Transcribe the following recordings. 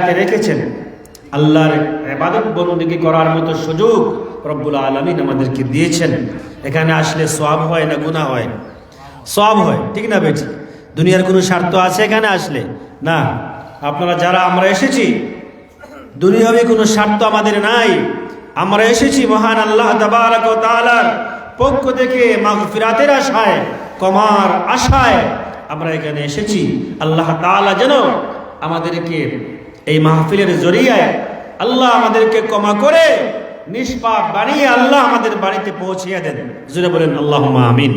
হাতে রেখেছেন। আল্লাহর এবাদত বন্দী করার মতো সুযোগ রব্বুল আলমিন আমাদেরকে দিয়েছেন। এখানে আসলে সব হয় না গুণা হয়? সব হয়, ঠিক না বেটি? দুনিয়ার কোনো স্বার্থ আছে এখানে আসলে? না। আপনারা যারা, আমরা এসেছি, দুনিয়াবি কোনো স্বার্থ আমাদের নাই। আমরা এসেছি মহান আল্লাহ পক্ষ থেকে মাগফিরাতের আশায় কমার আশায় আমরা এখানে এসেছি। আল্লাহ তাআলা যেন আমাদেরকে এই মাহফিলের জরিয়ায় আল্লাহ আমাদেরকে ক্ষমা করে, নিষ্পাপ বানিয়ে আল্লাহ আমাদের বাড়িতে পৌঁছিয়ে দেন। জুড়ে বলেন আল্লাহ আমিন।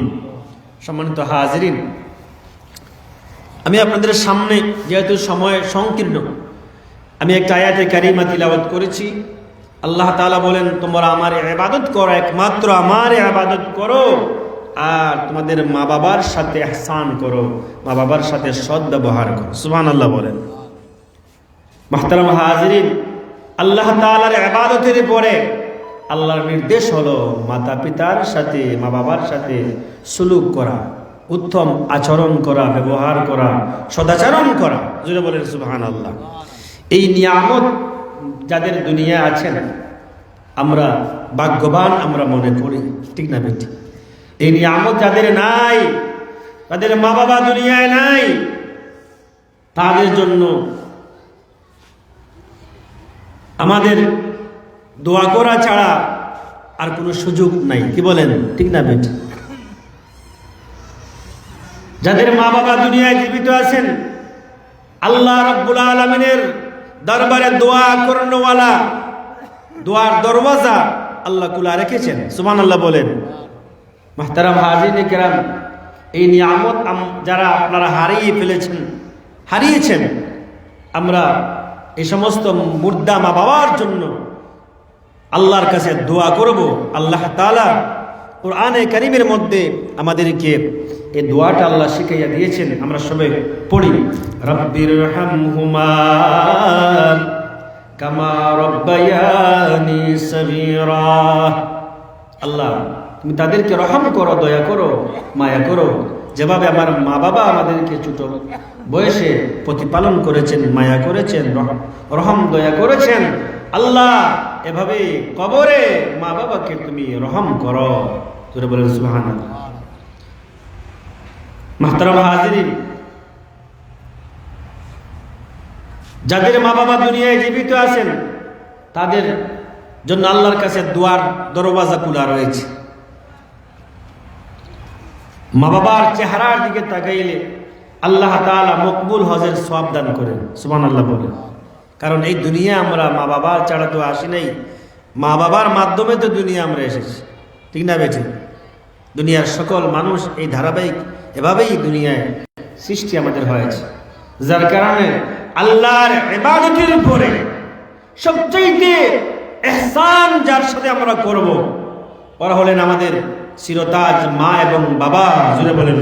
সম্মানিত হাজরিন, আমি আপনাদের সামনে যেহেতু সময় সংকীর্ণ, আমি একটা আয়াতে কারিমা তিলাওয়াত করেছি। আল্লাহ তাআলা বলেন, তোমরা আমার ইবাদত করো, একমাত্র আমার ইবাদত করো, আর তোমাদের মা বাবার সাথে এহসান করো মা বাবার সাথে সৎ ব্যবহার করো। সুবহানাল্লাহ বলেন। মাহতারাম হাজরিন, আল্লাহ তাআলার ইবাদতের পরে আল্লাহর নির্দেশ হলো মাতা পিতার সাথে মা বাবার সাথে সুলুক করা, উত্তম আচরণ করা, ব্যবহার করা, সদাচরণ করা। জুড়ে বলেন সুবহান আল্লাহ এই নিয়ামত যাদের দুনিয়া আছেন আমরা ভাগ্যবান আমরা মনে করি, ঠিক না বেটি? এই নিয়ামত যাদের নাই, তাদের মা বাবা দুনিয়ায় নাই, তাদের জন্য আমাদের দোয়া করা ছাড়া আর কোনো সুযোগ নাই। কি বলেন? ঠিক না, বেটি? যাদের মা বাবা দুনিয়ায় জীবিত আছেন, আল্লাহ রব্বুল আলমিনের দরবারে দোয়া করণওয়ালা, দোয়ার দরওয়াজা আল্লাহ কুলা রেখেছেন। সুমান আল্লাহ বলেন। মাহতারাম হাজিন কেরাম, এই নিয়ামত যারা আপনারা হারিয়ে ফেলেছেন, হারিয়েছেন, আমরা এই সমস্ত মুর্দা মা বাবার জন্য আল্লাহর কাছে দোয়া করব। আল্লাহ তালা কোরআনে কারিমের মধ্যে আমাদেরকে এই দোয়াটা আল্লাহ শিখাইয়া দিয়েছেন। আমরা সবাই পড়ি, রব্বির কামা আল্লাহ, তুমি তাদেরকে রহম করো, দয়া করো, মায়া করো। যেভাবে আমার মা বাবা আমাদেরকে ছোট বয়সে প্রতিপালন করেছেন, মায়া করেছেন, রহম দয়া করেছেন, আল্লাহ এভাবে কবরে মা বাবাকে তুমি রহম করো। তোরে বলেন সুহান মাহতারাম যাদের মা বাবা দুনিয়ায় জীবিত আছেন, তাদের জন্য আল্লাহর কাছে দুয়ার দরওয়াজা খোলা রয়েছে। মা বাবার চেহারার দিকে তাকাইলে আল্লাহ তালা মকবুল হজের সব দান করেন সুমান আল্লাহ বলেন। কারণ এই দুনিয়া আমরা মা বাবার ছাড়া তো আসি নাই। মা বাবার মাধ্যমে তো দুনিয়া আমরা এসেছি। ঠিক না বেঠি? দুনিয়ার সকল মানুষ এই ধারাবাহিক এভাবেই দুনিয়ায় সৃষ্টি আমাদের হয়েছে। যার কারণে আল্লাহর ইবাদতের উপরে সবচাইতে এহসান যার সাথে আমরা করব, ওরা হলেন আমাদের চিরতাজ মা এবং বাবা জুড়ে বলেন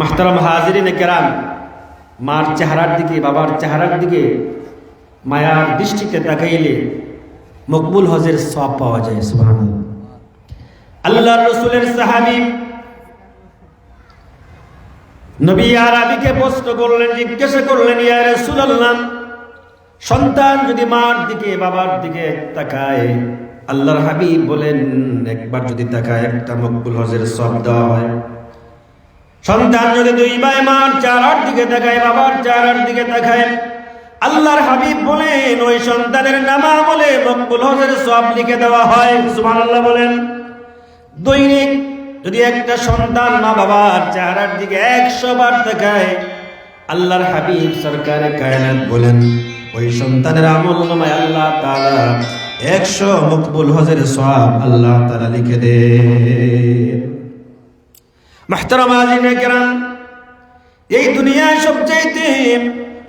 মাহতারাম হাজিরিন কেরাম, মার চেহারার দিকে, বাবার চেহারার দিকে মায়ার দৃষ্টিতে তাকাইলে মকবুল হজের সব পাওয়া যায়, সুবহানাল্লাহ। আল্লাহ রসুলের সাহাবী নবী আরবিকে প্রশ্ন করলেন, জিজ্ঞাসা করলেন, ইয়া রাসূলুল্লাহ, সন্তান যদি মার দিকে, বাবার দিকে তাকায় আল্লাহর হাবিব বলেন, একবার যদি তাকায় একটা মকবুল হজের সব দেওয়া হয়। সন্তান যদি দুই ভাই মার চারার দিকে তাকায়, বাবার চারার দিকে তাকায়। আল্লাহর হাবিব বলেন, ওই সন্তানের নামা বলে মকবুল হজের সব লিখে দেওয়া হয়। সুমান আল্লাহ বলেন, দৈনিক যদি একটা সন্তান মা বাবার চেহারার দিকে একশো বার দেখায় আল্লাহর হাবিব সরকারে কায়নাত বলেন ওই সন্তানের আমল নামায় আল্লাহ তাআলা একশো মকবুল হজের সব আল্লাহ তাআলা লিখে দে। এই দুনিয়ায় সবচাইতে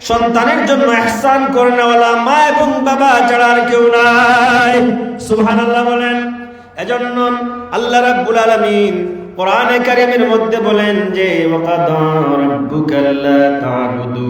সন্তানের জন্য এহসান করেনওয়ালা মা এবং বাবা ছাড়া কেউ নাই। সুবহানাল্লাহ বলেন, এজন্য আল্লাহ রাব্বুল আলামিন কোরআনে কারীমের মধ্যে বলেন যে ওয়াকাদা রাব্বুকা আল্লা তা'বুদু।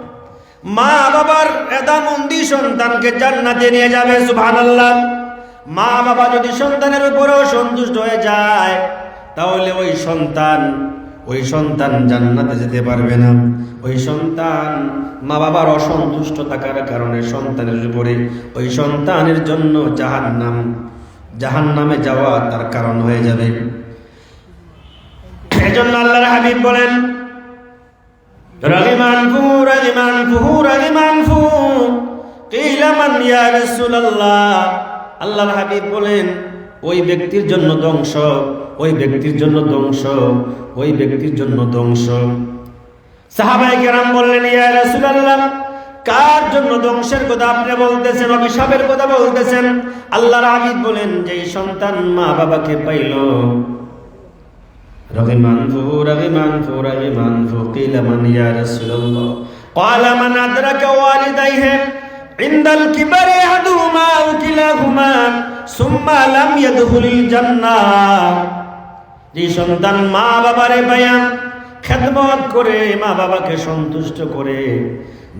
মা বাবার এদামন্দি সন্তানকে জান্নাতে নিয়ে যাবে, সুবহানাল্লাহ। মা বাবা যদি সন্তানের উপরেও সন্তুষ্ট হয়ে যায়, তাহলে ওই সন্তান ওই সন্তান জান্নাতে যেতে পারবে না। ওই সন্তান মা বাবার অসন্তুষ্ট থাকার কারণে সন্তানের উপরে, ওই সন্তানের জন্য জাহান্নাম, জাহান্নামে যাওয়া তার কারণ হয়ে যাবে। এজন্য আল্লাহর হাবিব বলেন রাগিমান ফু রাগিমান ফু রাগিমান ফু কিলা মান ইয়া রাসূলুল্লাহ আল্লাহর হাবিব বলেন, ওই ব্যক্তির জন্য ধ্বংস, ওই ব্যক্তির জন্য ধ্বংস, ওই ব্যক্তির জন্য ধ্বংস। সাহাবায়ে কেরাম বললেন, ইয়া রাসূলুল্লাহ, কার জন্য ধ্বংসের কথা আপনি বলতেছেন অভিশাপের কথা বলতেছেন? আল্লাহর হাবিব বলেন যে সন্তান মা বাবাকে পাইল رغم أنفه رغم أنفه رغم أنفه قيل من يا رسول الله قال من أدرك والديه عند الكبر أحدهما أو كلاهما ثم لم يدخل الجنة যে সন্তান মা বাবারে পায়া খেদমত করে মা বাবাকে সন্তুষ্ট করে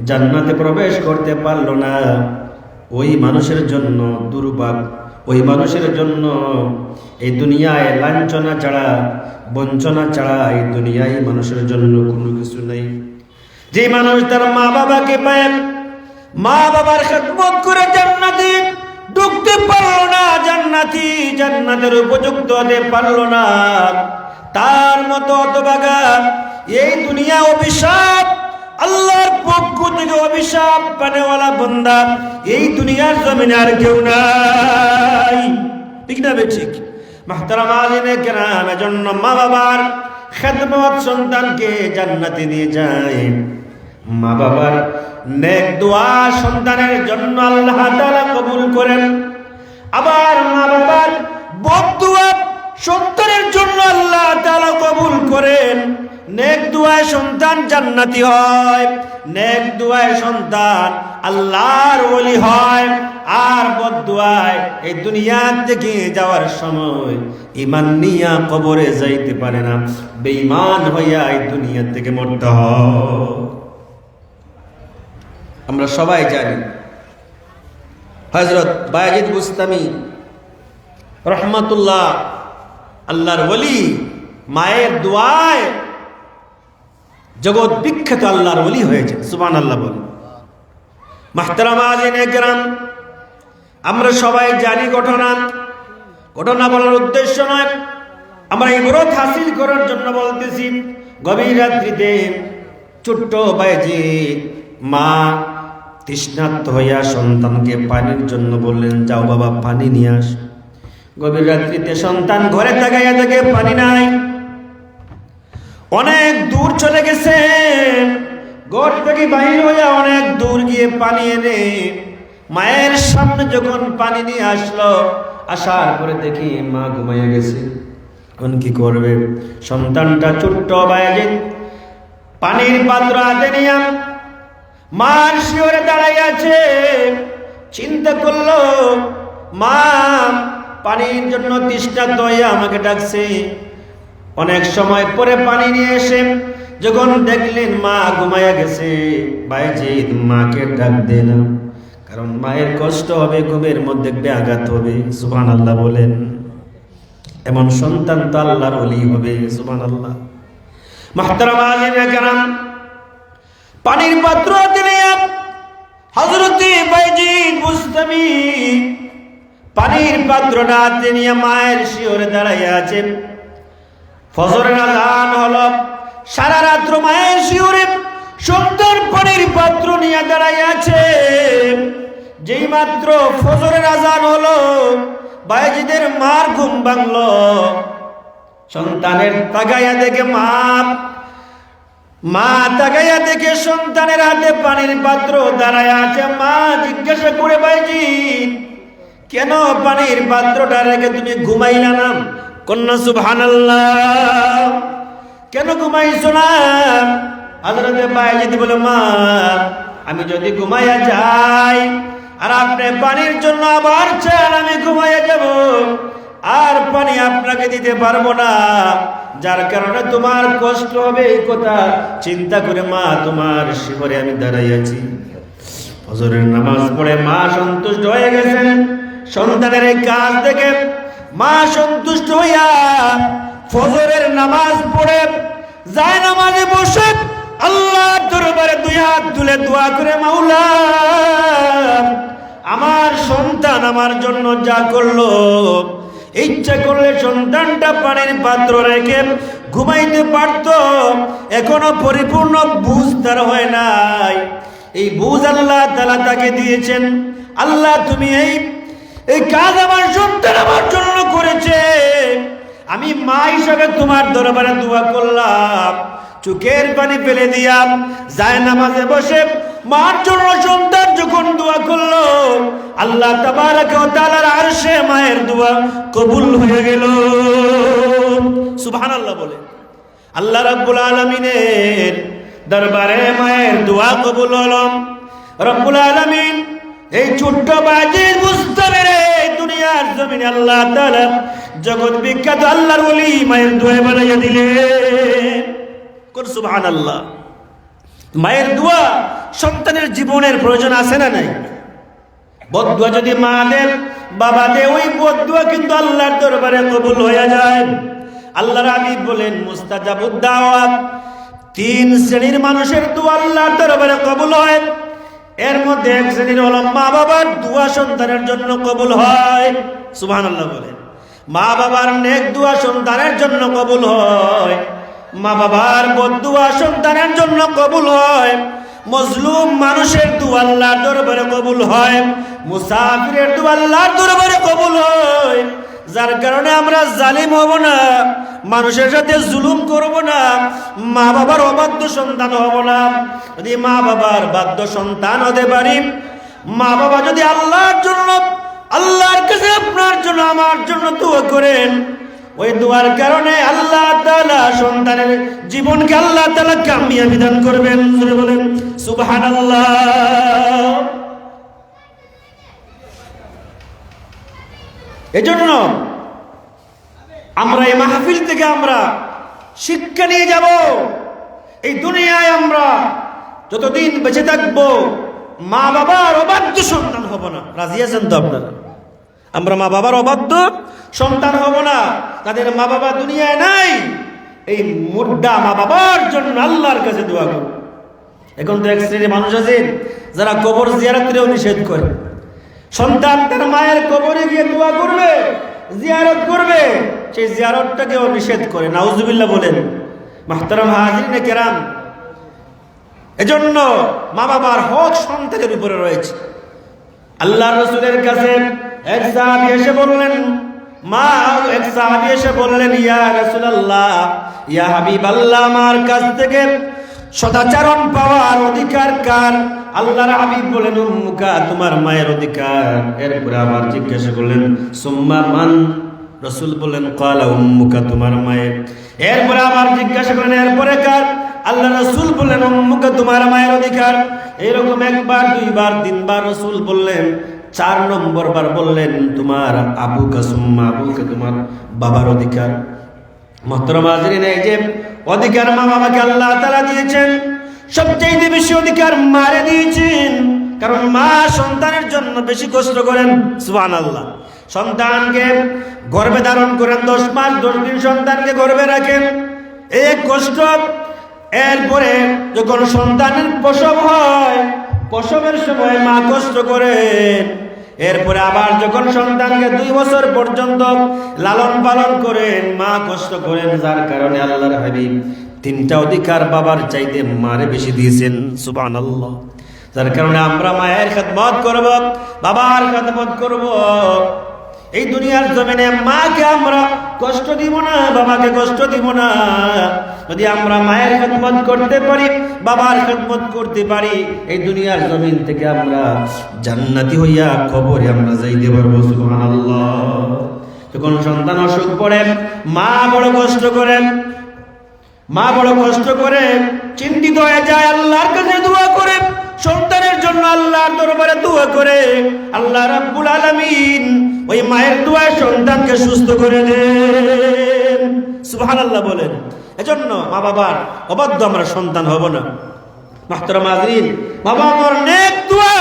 জান্নাতে প্রবেশ করতে পারলো না ওই মানুষের জন্য দুর্ভাগ ওই মানুষের জন্য এই দুনিয়ায় লাঞ্ছনা ছাড়া, বঞ্চনা ছাড়া এই দুনিয়ায় মানুষের জন্য কোনো কিছু নেই। যে মানুষ তার মা বাবাকে পায় মা বাবার খেদমত করে জান্নাতে ঢুকতে পারল না, জান্নাতি জান্নাতের উপযুক্ত হতে পারল না। তার মতো অতবাগা এই দুনিয়া অভিশাপ, আল্লাহর পক্ষ থেকে অভিশাপ পানেওয়ালা বন্দা, এই দুনিয়ার জমিনে আর কেউ নাই। ঠিক না ঠিক? মাহতারাম আলিমে কেরাম এজন্য মা বাবার খেদমত সন্তানকে জান্নাতে নিয়ে যায়। মা বাবার নেক দোয়া সন্তানের জন্য আল্লাহ তাআলা কবুল করেন। আবার মা বাবার বদুয়া সন্তানের জন্য আল্লাহ তাআলা কবুল করেন। নেক দুয়ায় সন্তান জান্নাতি হয়, নেক দুয়ায় সন্তান আল্লাহর ওলি হয়। আর বদুয়ায় এই দুনিয়ার থেকে যাওয়ার সময় ইমান নিয়া কবরে যাইতে পারে না। বেঈমান হইয়া এই দুনিয়ার থেকে মরতে হয়। আমরা সবাই জানি হজরত বায়াজিদ বুস্তামি রহমতুল্লাহ আল্লাহর ওলি মায়ের দোয়ায় জগৎ বিখ্যাত আল্লাহর ওলি হয়েছে সুবান আল্লাহ বলে মাহতারামা আলিনে গ্রাম আমরা সবাই জানি ঘটনা। ঘটনা বলার উদ্দেশ্য নয়, আমরা ইবরত হাসিল করার জন্য বলতেছি, গভীর রাত্রিতে ছোট্ট বাইজি মা তৃষ্ণার্ত হইয়া সন্তানকে পানির জন্য বললেন, যাও বাবা, পানি নিয়ে আস। গভীর রাত্রিতে সন্তান ঘরে তাকাইয়া দেখে, পানি নাই। অনেক দূর চলে গেছে। ঘর থেকে বাহির হইয়া অনেক দূর গিয়ে পানি এনে মায়ের সামনে যখন পানি নিয়ে আসলো, আসার পরে দেখি মা ঘুমাইয়া গেছে। এখন কি করবে? সন্তানটা ছোট্ট বাইরে পানির পাত্র হাতে নিয়ে মার শিওরে দাঁড়াই আছে। চিন্তা করল, মা, পানির জন্য তৃষ্ণার্ত হইয়া আমাকে ডাকছে। অনেক সময় পরে পানি নিয়ে এসে যখন দেখলেন মা ঘুমাইয়া গেছে বাইজিৎ মাকে ডাক দে না কারণ মায়ের কষ্ট হবে, ঘুমের মধ্যে ব্যাঘাত হবে সুবান আল্লাহ বলেন। এমন সন্তান তো আল্লাহর অলি হবে সুবান আল্লাহ মাহতারাম আলিমে পানির পাত্র দিলে হজরতে বাইজিৎ বুস্তামি পানির পাত্রটা হাতে নিয়ে মায়ের শিওরে দাঁড়াইয়া আছেন। ফজরের আজান হলো সারা রাত্র মায়ের শিওরে সুন্দর পানির পাত্র নিয়ে দাঁড়াইয়া আছে যেই মাত্র ফজরের আজান হলো বাইজিদের মার ঘুম ভাঙলো। সন্তানের তাকাইয়া দেখে মা মা তাকাইয়া দেখে সন্তানের হাতে পানির পাত্র দাঁড়ায় আছে। মা জিজ্ঞাসা করে বাইজি কেন পানির পাত্রটা রেখে তুমি ঘুমাইলা না? কন্যা সুবহানাল্লাহ। কেন ঘুমাইছো না? হযরতে বাইজি বলে, মা, আমি যদি ঘুমাইয়া যাই আর আপনি পানির জন্য আবার চান, আমি ঘুমাইয়া যাব। আর পানি আপনাকে দিতে পারব না। যার কারণে তোমার কষ্ট হবে এই কথা চিন্তা করে, মা, তোমার শিবরে আমি দাঁড়াইয়াছি ফজরের নামাজ পড়ে মা সন্তুষ্ট হয়ে গেছেন। সন্তানের এই কাজ দেখে মা সন্তুষ্ট হইয়া ফজরের নামাজ পড়ে, যায় নামাজে বসে আল্লাহ দরবারে দুই হাত তুলে দোয়া করে, মাওলা, আমার সন্তান আমার জন্য যা করল, ইচ্ছা করলে সন্তানটা পানির পাত্র রেখে ঘুমাইতে পারত, এখনও পরিপূর্ণ বুঝ তার হয় নাই। এই বুঝ আল্লাহ তালা তাকে দিয়েছেন। আল্লাহ, তুমি এই এই কাজ আমার সন্তান আমার জন্য করেছে। আমি মা হিসাবে তোমার দরবারে দোয়া করলাম। চোখের পানি ফেলে দিয়াম যায় নামাজে বসে মার জন্য সন্তান যখন দোয়া করল, আল্লাহ ওয়া তাআলার আরশে মায়ের দোয়া কবুল হয়ে গেল। সুবহানাল্লাহ বলে। আল্লাহ রাব্বুল আলামিনের দরবারে মায়ের দোয়া কবুল হলো। রব্বুল আলামিন এই ছোট্ট বাজি বুঝতে পেরে দুনিয়ার জমিনে আল্লাহ তাআলা জগৎ বিখ্যাত আল্লাহর ওলি মায়ের দোয়া বানাইয়া দিলেন। কোন সুবহানাল্লাহ। মায়ের দোয়া সন্তানের জীবনের প্রয়োজন আছে না নাই? বদুয়া যদি মা দেন, বাবা দে ওই বদুয়া কিন্তু আল্লাহর দরবারে কবুল হয়ে যায়। আল্লাহর আমির বলেন, মুস্তাজাবুদ দাওয়াত। তিন শ্রেণির মানুষের দোয়া আল্লাহর দরবারে কবুল হয়। এর মধ্যে এক শ্রেণির হলো মা বাবার দোয়া সন্তানের জন্য কবুল হয়। সুবহানাল্লাহ বলেন। মা বাবার নেক দোয়া সন্তানের জন্য কবুল হয়। মা বাবার বদুয়া সন্তানের জন্য কবুল হয়। মজলুম মানুষের দু আল্লাহর দরবারে কবুল হয়। মুসাফিরের দু আল্লাহর দরবারে কবুল হয়। যার কারণে আমরা জালিম হব না, মানুষের সাথে জুলুম করব না, মা বাবার অবাধ্য সন্তান হব না। যদি মা বাবার বাধ্য সন্তান হতে পারি, মা বাবা যদি আল্লাহর জন্য, আল্লাহর কাছে আপনার জন্য, আমার জন্য দোয়া করেন, ওই দোয়ার কারণে আল্লাহ তাআলা সন্তানের জীবনকে আল্লাহ তাআলা কামিয়াবি দান করবেন। বলেন, সুবহানাল্লাহ। এজন্য আমরা এই মাহফিল থেকে আমরা শিক্ষা নিয়ে যাব। এই দুনিয়ায় আমরা যতদিন বেঁচে থাকব মা বাবার অবাধ্য সন্তান হব না। রাজি আছেন তো আপনারা? আমরা মা বাবার অবাধ্য সন্তান হব না। তাদের মা বাবা দুনিয়ায় নাই। এই মুর্দা মা বাবার জন্য আল্লাহর কাছে দোয়া করো এখন তো এক শ্রেণির মানুষ আছেন, যারা কবর জিয়ারতেও নিষেধ করে। সন্তান তার মায়ের কবরে গিয়ে দোয়া করবে, জিয়ারত করবে। সেই জিয়ারতটাকে জিয়ারতটাকেও নিষেধ করে। নাউজুবিল্লাহ বলেন, মাহতারাম হাজির কেরাম, এজন্য মা বাবার হক সন্তানের উপরে রয়েছে। আল্লাহ রসুলের কাছে এক সাহাবি এসে বললেন, মা, এক সাহাবি এসে বললেন, ইয়া রাসূলুল্লাহ, ইয়া হাবিবাল্লাহ, আমার কাছ থেকে সদাচরণ পাওয়ার অধিকার কার? আল্লাহর হাবিব বলেন, উম্মুকা, তোমার মায়ের অধিকার। এরপরে আবার জিজ্ঞাসা করলেন, সুম্মা মান? রসুল বললেন কালা উম্মুকা, তোমার মায়ের এরপরে আবার জিজ্ঞাসা করলেন, এরপরে কার? আল্লাহ রসুল বললেন, উম্মুকা, তোমার মায়ের অধিকার। এরকম একবার, দুইবার, তিনবার রসুল বললেন, চার নম্বর বার বললেন, তোমার আবু কাসুম্মা আবুকে তোমার বাবার অধিকার। মহতরম হাজরিন, এই যে অধিকার মা বাবাকে আল্লাহ তালা দিয়েছেন সবচেয়ে বেশি অধিকার মারে দিয়েছেন। কারণ মা সন্তানের জন্য বেশি কষ্ট করেন। সুবান আল্লাহ সন্তানকে গর্ভে ধারণ করেন দশ মাস, দশ দিন সন্তানকে গর্ভে রাখেন। এই কষ্ট, এরপরে যখন সন্তানের প্রসব হয়, প্রসবের সময় মা কষ্ট করেন। এরপরে আবার যখন সন্তানকে দুই বছর পর্যন্ত লালন পালন করেন, মা কষ্ট করেন, যার কারণে আল্লাহর হাবিব তিনটা অধিকার বাবার চাইতে মারে বেশি দিয়েছেন সুবান আল্লাহ যার কারণে আমরা মায়ের খেদমত করব, বাবার খেদমত করব। এই দুনিয়ার জমিনে মাকে আমরা কষ্ট দিব না, বাবাকে কষ্ট দিব না। যদি আমরা মায়ের খেদমত করতে পারি, বাবার খেদমত করতে পারি, এই দুনিয়ার জমিন থেকে আমরা জান্নাতি হইয়া কবরে আমরা যাইতে পারব, সুবহানাল্লাহ। যখন সন্তান অসুখ পড়েন মা বড় কষ্ট করেন মা বড় কষ্ট করে চিন্তিত হয়ে যায়, আল্লাহর কাছে দোয়া করে, সন্তানের জন্য আল্লাহর দরবারে দোয়া করে, আল্লাহ রাব্বুল আলামিন ওই মায়ের দোয়ায় সন্তানকে সুস্থ করে দেন। সুবহানাল্লাহ বলেন, এজন্য মা বাবার অবাধ্য আমরা সন্তান হব না। মাহতারাম আজরিন বাবা আমার নেক দোয়া,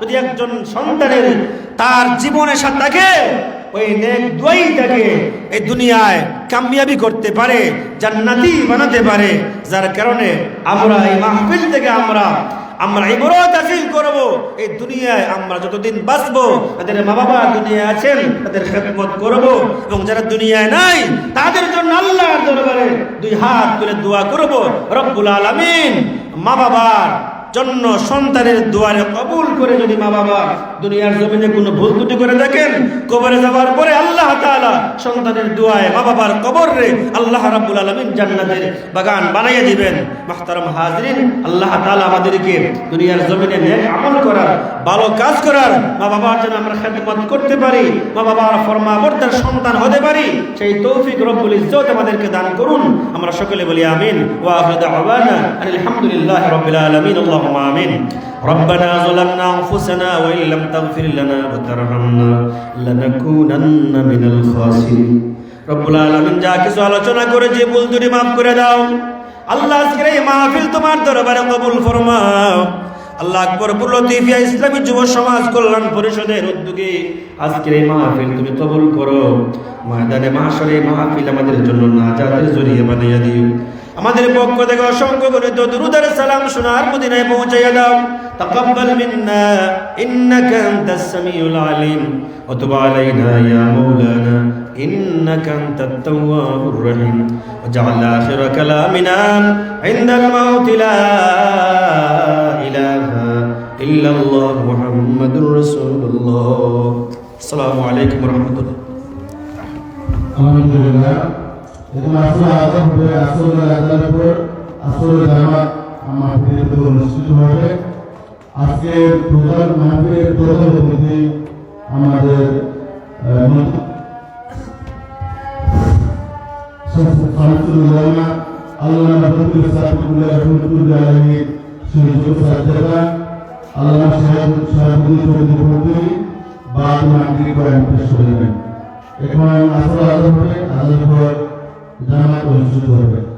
যদি একজন সন্তানের তার জীবনের সাথে থাকে ওই নেক দোয়াই তাকে এই দুনিয়ায় কামিয়াবি করতে পারে, জান্নাতি বানাতে পারে। যার কারণে আমরা এই মাহফিল থেকে আমরা আমরা ইবরত হাসিল করব। এই দুনিয়ায় আমরা যতদিন বাঁচবো, তাদের মা বাবা দুনিয়ায় আছেন, তাদের খেদমত করব। এবং যারা দুনিয়ায় নাই, তাদের জন্য আল্লাহর দরবারে দুই হাত তুলে দোয়া করব। রব্বুল আলামিন মা বাবার জন্য সন্তানের দুয়ারে কবুল করে যদি মা বাবা দুনিয়ার জমিনে কোনো ভুল ত্রুটি করে দেখেন, কবরে যাওয়ার পরে আল্লাহ তাআলা সন্তানের দুয়ায় মা বাবার কবর রে আল্লাহ রাব্বুল আলামিন জান্নাতের বাগান বানাইয়ে দিবেন। মাহতারাম হাজরিন, আল্লাহ তাআলা আমাদেরকে দুনিয়ার জমিনে নেক আমল করার, ভালো কাজ করার, মা বাবার জন্য আমরা খেদমত করতে পারি, মা বাবার ফরমাবর্তার সন্তান হতে পারি, সেই তৌফিক রব্বুল ইজ্জত আমাদেরকে দান করুন। আমরা সকলে বলি আমিন। ওয়া আখিরু দাওয়ানা আলহামদুলিল্লাহি রাব্বিল আলামিন। আল্লাহুম্মা আমিন ربنا ظلمنا انفسنا وان لم تغفر لنا وترحمنا لنكونن من الخاسرين রব্বুল আলামিন যা কিছু আলোচনা করেছি ভুল ত্রুটি মাফ করে দাও আল্লাহ আজকের এই মাহফিল তোমার দরবারে কবুল ফরমাও আল্লাহ আকবর লতিফিয়া ইসলামী যুব সমাজ কল্যাণ পরিষদের উদ্যোগে আজকের এই মাহফিল তুমি কবুল করো ময়দানে মাসরে এই মাহফিল আমাদের জন্য নাজাতের জরিয়ে বানিয়ে দিও আমাদের পক্ষ থেকে অসংখ্য গণিত দুরুদের সালাম শোনার মদিনায় পৌঁছাইয়া দাও। তাকাব্বাল মিন্না, ইন্নাকা আনতাস সামিউল আলিম। ওয়া তুব আলাইনা ইয়া মাওলানা ইন্নাকা আনতাত তাওয়াবুর রহিম। ওয়াজআল আখির কালামিনা, ইনদাল মাউত লা ইলাহা ইল্লাল্লাহ মুহাম্মাদুর রাসূলুল্লাহ। আসসালামু আলাইকুম ওয়া রাহমাতুল্লাহ। আলহামদুলিল্লাহ। এখানে আসলে আদান হবে আসলে আদানের উপর আসলে জামাত আমার প্রিয়ত অনুষ্ঠিত হবে। আজকে প্রধান মাহফিলের প্রধান অতিথি আমাদের আল্লাহ রহমতুল সাহেবুল্লাহ রহমতুল্লাহ আলহী সুযোগ সাজ্জাদা আল্লাহ সাহেব সাহেবুল চৌধুরী বাদ মাগরিব বয়ান পেশ করবেন এখন আসলে আদান হবে আদান পর জামাত অনুষ্ঠিত হবে